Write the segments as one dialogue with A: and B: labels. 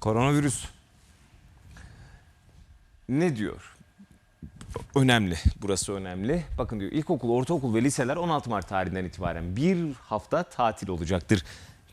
A: Koronavirüs. Ne diyor? Önemli. Burası önemli. Bakın diyor ilkokul, ortaokul ve liseler 16 Mart tarihinden itibaren bir hafta tatil olacaktır.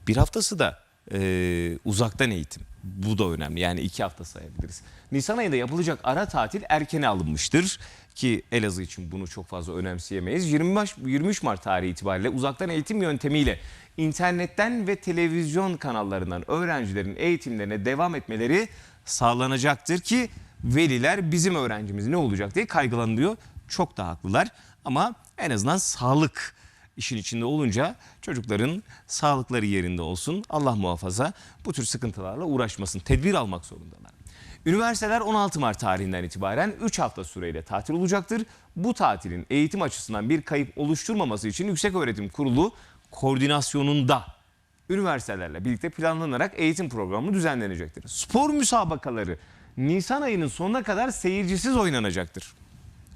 A: Bir haftası da e, uzaktan eğitim. Bu da önemli. Yani iki hafta sayabiliriz. Nisan ayında yapılacak ara tatil erkene alınmıştır. Ki Elazığ için bunu çok fazla önemseyemeyiz. 25, 23 Mart tarihi itibariyle uzaktan eğitim yöntemiyle internetten ve televizyon kanallarından öğrencilerin eğitimlerine devam etmeleri sağlanacaktır ki veliler bizim öğrencimiz ne olacak diye kaygılanıyor. Çok da haklılar ama en azından sağlık işin içinde olunca çocukların sağlıkları yerinde olsun. Allah muhafaza bu tür sıkıntılarla uğraşmasın. Tedbir almak zorundalar. Üniversiteler 16 Mart tarihinden itibaren 3 hafta süreyle tatil olacaktır. Bu tatilin eğitim açısından bir kayıp oluşturmaması için Yükseköğretim Kurulu koordinasyonunda üniversitelerle birlikte planlanarak eğitim programı düzenlenecektir. Spor müsabakaları Nisan ayının sonuna kadar seyircisiz oynanacaktır.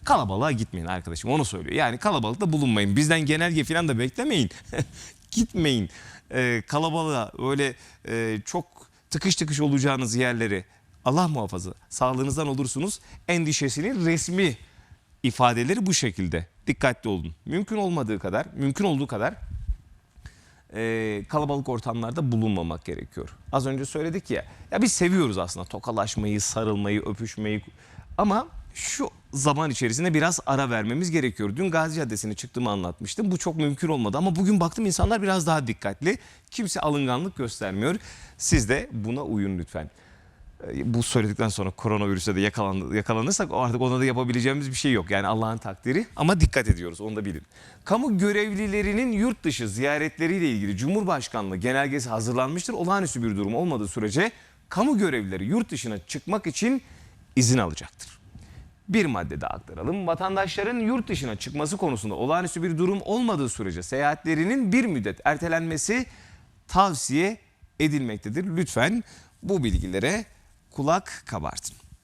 A: Kalabalığa gitmeyin arkadaşım onu söylüyor. Yani kalabalıkta bulunmayın. Bizden genelge falan da beklemeyin. Gitmeyin. Ee, kalabalığa öyle e, çok tıkış tıkış olacağınız yerleri Allah muhafaza sağlığınızdan olursunuz. Endişesinin resmi ifadeleri bu şekilde. Dikkatli olun. Mümkün olmadığı kadar, mümkün olduğu kadar e, kalabalık ortamlarda bulunmamak gerekiyor. Az önce söyledik ya, ya biz seviyoruz aslında tokalaşmayı, sarılmayı, öpüşmeyi ama şu zaman içerisinde biraz ara vermemiz gerekiyor. Dün Gazi Caddesi'ne çıktığımı anlatmıştım. Bu çok mümkün olmadı ama bugün baktım insanlar biraz daha dikkatli. Kimse alınganlık göstermiyor. Siz de buna uyun lütfen. E, Bu söyledikten sonra koronavirüse de yakalan, yakalanırsak artık ona da yapabileceğimiz bir şey yok. Yani Allah'ın takdiri ama dikkat ediyoruz onu da bilin. Kamu görevlilerinin yurt dışı ziyaretleriyle ilgili Cumhurbaşkanlığı genelgesi hazırlanmıştır. Olağanüstü bir durum olmadığı sürece kamu görevlileri yurt dışına çıkmak için izin alacaktır. Bir madde daha aktaralım. Vatandaşların yurt dışına çıkması konusunda olağanüstü bir durum olmadığı sürece seyahatlerinin bir müddet ertelenmesi tavsiye edilmektedir. Lütfen bu bilgilere kulak kabartın.